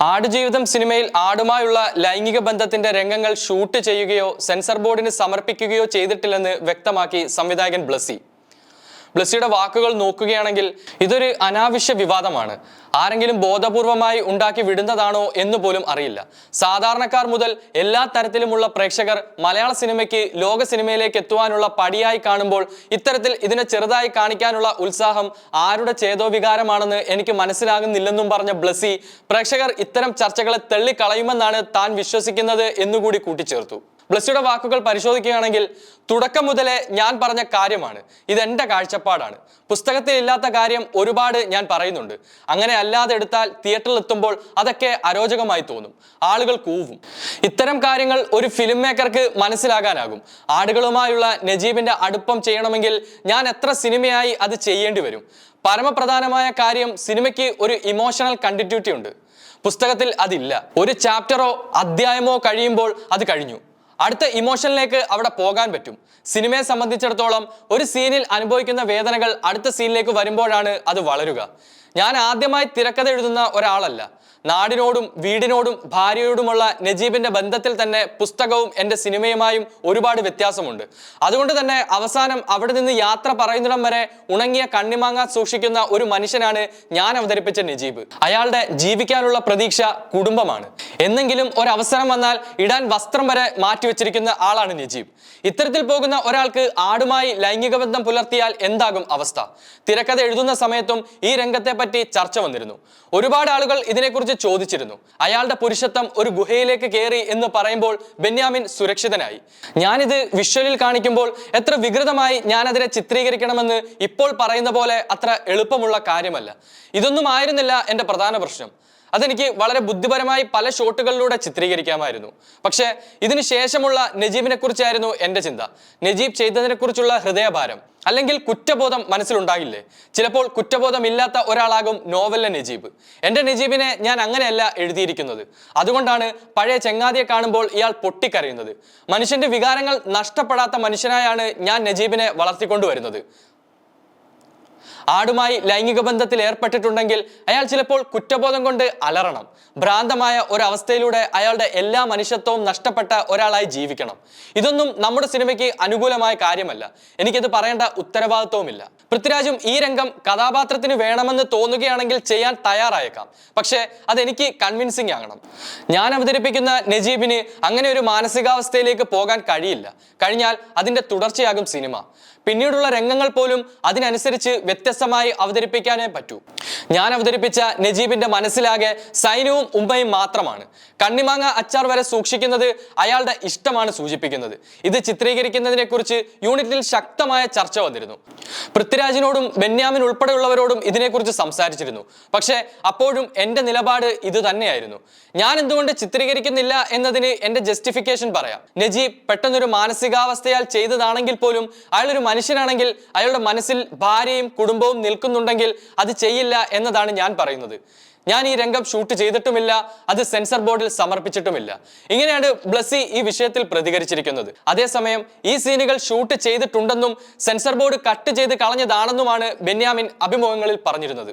ആടുജീവിതം സിനിമയിൽ ആടുമായുള്ള ലൈംഗിക ബന്ധത്തിന്റെ രംഗങ്ങൾ ഷൂട്ട് ചെയ്യുകയോ സെൻസർ ബോർഡിന് സമർപ്പിക്കുകയോ ചെയ്തിട്ടില്ലെന്ന് വ്യക്തമാക്കി സംവിധായകൻ ബ്ലസ്സി. ബ്ലസ്സിയുടെ വാക്കുകൾ നോക്കുകയാണെങ്കിൽ ഇതൊരു അനാവശ്യ വിവാദമാണ്. ആരെങ്കിലും ബോധപൂർവമായി ഉണ്ടാക്കി വിടുന്നതാണോ എന്ന് പോലും അറിയില്ല. സാധാരണക്കാർ മുതൽ എല്ലാ തരത്തിലുമുള്ള പ്രേക്ഷകർ മലയാള സിനിമയ്ക്ക് ലോക സിനിമയിലേക്ക് എത്തുവാനുള്ള പടിയായി കാണുമ്പോൾ ഇത്തരത്തിൽ ഇതിനെ ചെറുതായി കാണിക്കാനുള്ള ഉത്സാഹം ആരുടെ ചേതോവികാരമാണെന്ന് എനിക്ക് മനസ്സിലാകുന്നില്ലെന്നും പറഞ്ഞ ബ്ലസ്സി പ്രേക്ഷകർ ഇത്തരം ചർച്ചകളെ തള്ളിക്കളയുമെന്നാണ് താൻ വിശ്വസിക്കുന്നത് എന്നുകൂടി കൂട്ടിച്ചേർത്തു. ബ്ലസ്സിയുടെ വാക്കുകൾ പരിശോധിക്കുകയാണെങ്കിൽ തുടക്കം മുതലേ ഞാൻ പറഞ്ഞ കാര്യമാണ്. ഇതെന്റെ കാഴ്ചപ്പാടാണ്. പുസ്തകത്തിൽ ഇല്ലാത്ത കാര്യം ഒരുപാട് ഞാൻ പറയുന്നുണ്ട്. അങ്ങനെ അല്ലാതെ എടുത്താൽ തിയേറ്ററിൽ എത്തുമ്പോൾ അതൊക്കെ അരോചകമായി തോന്നും. ആളുകൾ കൂവും. ഇത്തരം കാര്യങ്ങൾ ഒരു ഫിലിം മേക്കർക്ക് മനസ്സിലാകാനാകും. ആടുകളുമായുള്ള നജീബിന്റെ അടുപ്പം ചെയ്യണമെങ്കിൽ ഞാൻ എത്ര സിനിമയായി അത് ചെയ്യേണ്ടി വരും. പരമപ്രധാനമായ കാര്യം സിനിമയ്ക്ക് ഒരു ഇമോഷണൽ കണ്ടിന്യൂറ്റി ഉണ്ട്. പുസ്തകത്തിൽ അതില്ല. ഒരു ചാപ്റ്ററോ അധ്യായമോ കഴിയുമ്പോൾ അത് കഴിഞ്ഞു. അടുത്ത ഇമോഷനിലേക്ക് അവിടെ പോകാൻ പറ്റും. സിനിമയെ സംബന്ധിച്ചിടത്തോളം ഒരു സീനിൽ അനുഭവിക്കുന്ന വേദനകൾ അടുത്ത സീനിലേക്ക് വരുമ്പോഴാണ് അത് വളരുക. ഞാൻ ആദ്യമായി തിരക്കഥ എഴുതുന്ന ഒരാളല്ല. നാടിനോടും വീടിനോടും ഭാര്യയോടുമുള്ള നജീബിന്റെ ബന്ധത്തിൽ തന്നെ പുസ്തകവും എന്റെ സിനിമയുമായും ഒരുപാട് വ്യത്യാസമുണ്ട്. അതുകൊണ്ട് തന്നെ അവസാനം അവിടെ നിന്ന് യാത്ര പറയുന്നിടം വരെ ഉണങ്ങിയ കണ്ണിമാങ്ങ സൂക്ഷിക്കുന്ന ഒരു മനുഷ്യനാണ് ഞാൻ അവതരിപ്പിച്ച നജീബ്. അയാളുടെ ജീവിക്കാനുള്ള പ്രതീക്ഷ കുടുംബമാണ്. എന്നെങ്കിലും ഒരവസരം വന്നാൽ ഇടാൻ വസ്ത്രം വരെ മാറ്റിവെച്ചിരിക്കുന്ന ആളാണ് നജീബ്. ഇത്തരത്തിൽ പോകുന്ന ഒരാൾക്ക് ആടുമായി ലൈംഗിക ബന്ധം പുലർത്തിയാൽ എന്താകും അവസ്ഥ? തിരക്കഥ എഴുതുന്ന സമയത്തും ഈ രംഗത്തെ പറ്റി ചർച്ച വന്നിരുന്നു. ഒരുപാട് ആളുകൾ ഇതിനെക്കുറിച്ച് ചോദിച്ചിരുന്നു. അയാളുടെ പുരുഷത്വം ഒരു ഗുഹയിലേക്ക് കയറി എന്ന് പറയുമ്പോൾ ബെന്യാമിൻ സുരക്ഷിതനായി. ഞാനിത് വിഷ്വലിൽ കാണിക്കുമ്പോൾ എത്ര വികൃതമായി ഞാനതിനെ ചിത്രീകരിക്കണമെന്ന് ഇപ്പോൾ പറയുന്ന പോലെ അത്ര എളുപ്പമുള്ള കാര്യമല്ല. ഇതൊന്നും ആയിരുന്നില്ല എന്റെ പ്രധാന പ്രശ്നം. അതെനിക്ക് വളരെ ബുദ്ധിപരമായി പല ഷോട്ടുകളിലൂടെ ചിത്രീകരിക്കാമായിരുന്നു. പക്ഷേ ഇതിനു ശേഷമുള്ള നജീബിനെ കുറിച്ചായിരുന്നു എന്റെ ചിന്ത. നജീബ് ചെയ്തതിനെ കുറിച്ചുള്ള ഹൃദയഭാരം അല്ലെങ്കിൽ കുറ്റബോധം മനസ്സിലുണ്ടാകില്ലേ? ചിലപ്പോൾ കുറ്റബോധം ഇല്ലാത്ത ഒരാളാകും നോവലിലെ നജീബ്. എന്റെ നജീബിനെ ഞാൻ അങ്ങനെയല്ല എഴുതിയിരിക്കുന്നത്. അതുകൊണ്ടാണ് പഴയ ചെങ്ങാതിയെ കാണുമ്പോൾ ഇയാൾ പൊട്ടിക്കരയുന്നത്. മനുഷ്യന്റെ വികാരങ്ങൾ നഷ്ടപ്പെടാത്ത മനുഷ്യനായാണ് ഞാൻ നജീബിനെ വളർത്തിക്കൊണ്ടുവരുന്നത്. ആടുമായി ലൈംഗിക ബന്ധത്തിൽ ഏർപ്പെട്ടിട്ടുണ്ടെങ്കിൽ അയാൾ ചിലപ്പോൾ കുറ്റബോധം കൊണ്ട് അലറണം. ഭ്രാന്തമായ ഒരവസ്ഥയിലൂടെ അയാളുടെ എല്ലാ മനുഷ്യത്വവും നഷ്ടപ്പെട്ട ഒരാളായി ജീവിക്കണം. ഇതൊന്നും നമ്മുടെ സിനിമയ്ക്ക് അനുകൂലമായ കാര്യമല്ല. എനിക്കത് പറയേണ്ട ഉത്തരവാദിത്വവുമില്ല. പൃഥ്വിരാജും ഈ രംഗം കഥാപാത്രത്തിന് വേണമെന്ന് തോന്നുകയാണെങ്കിൽ ചെയ്യാൻ തയ്യാറായേക്കാം. പക്ഷേ അതെനിക്ക് കൺവിൻസിങ് ആകണം. ഞാൻ അവതരിപ്പിക്കുന്ന നജീബിന് അങ്ങനെ ഒരു മാനസികാവസ്ഥയിലേക്ക് പോകാൻ കഴിയില്ല. കഴിഞ്ഞാൽ അതിന്റെ തുടർച്ചയാകും സിനിമ. പിന്നീടുള്ള രംഗങ്ങൾ പോലും അതിനനുസരിച്ച് വ്യത്യസ്തമായി അവതരിപ്പിക്കാനേ പറ്റൂ. ഞാൻ അവതരിപ്പിച്ച നജീബിന്റെ മനസ്സിലാകെ സൈന്യവും ഉമ്മയും മാത്രമാണ്. കണ്ണിമാങ്ങ അച്ചാർ വരെ സൂക്ഷിക്കുന്നത് അയാളുടെ ഇഷ്ടമാണ് സൂചിപ്പിക്കുന്നത്. ഇത് ചിത്രീകരിക്കുന്നതിനെ കുറിച്ച് യൂണിറ്റിൽ ശക്തമായ ചർച്ച വന്നിരുന്നു. പൃഥ്വിരാജിനോടും ബെന്യാമിൻ ഉൾപ്പെടെയുള്ളവരോടും ഇതിനെക്കുറിച്ച് സംസാരിച്ചിരുന്നു. പക്ഷേ അപ്പോഴും എന്റെ നിലപാട് ഇത് തന്നെയായിരുന്നു. ഞാൻ എന്തുകൊണ്ട് ചിത്രീകരിക്കുന്നില്ല എന്നതിന് എന്റെ ജസ്റ്റിഫിക്കേഷൻ പറയാം. നജീബ് പെട്ടെന്നൊരു മാനസികാവസ്ഥയാൽ ചെയ്തതാണെങ്കിൽ പോലും അയാളൊരു മനുഷ്യനാണെങ്കിൽ അയാളുടെ മനസ്സിൽ ഭാര്യയും കുടുംബവും നിൽക്കുന്നുണ്ടെങ്കിൽ അത് ചെയ്യില്ല എന്നതാണ് ഞാൻ പറയുന്നത്. ഞാൻ ഈ രംഗം ഷൂട്ട് ചെയ്തിട്ടുമില്ല അത് സെൻസർ ബോർഡിൽ സമർപ്പിച്ചിട്ടുമില്ല. ഇങ്ങനെയാണ് ബ്ലസ്സി ഈ വിഷയത്തിൽ പ്രതികരിച്ചിരിക്കുന്നത്. അതേസമയം ഈ സീനുകൾ ഷൂട്ട് ചെയ്തിട്ടുണ്ടെന്നും സെൻസർ ബോർഡ് കട്ട് ചെയ്ത് കളഞ്ഞതാണെന്നുമാണ് ബെന്യാമിൻ അഭിമുഖങ്ങളിൽ പറഞ്ഞിരുന്നത്.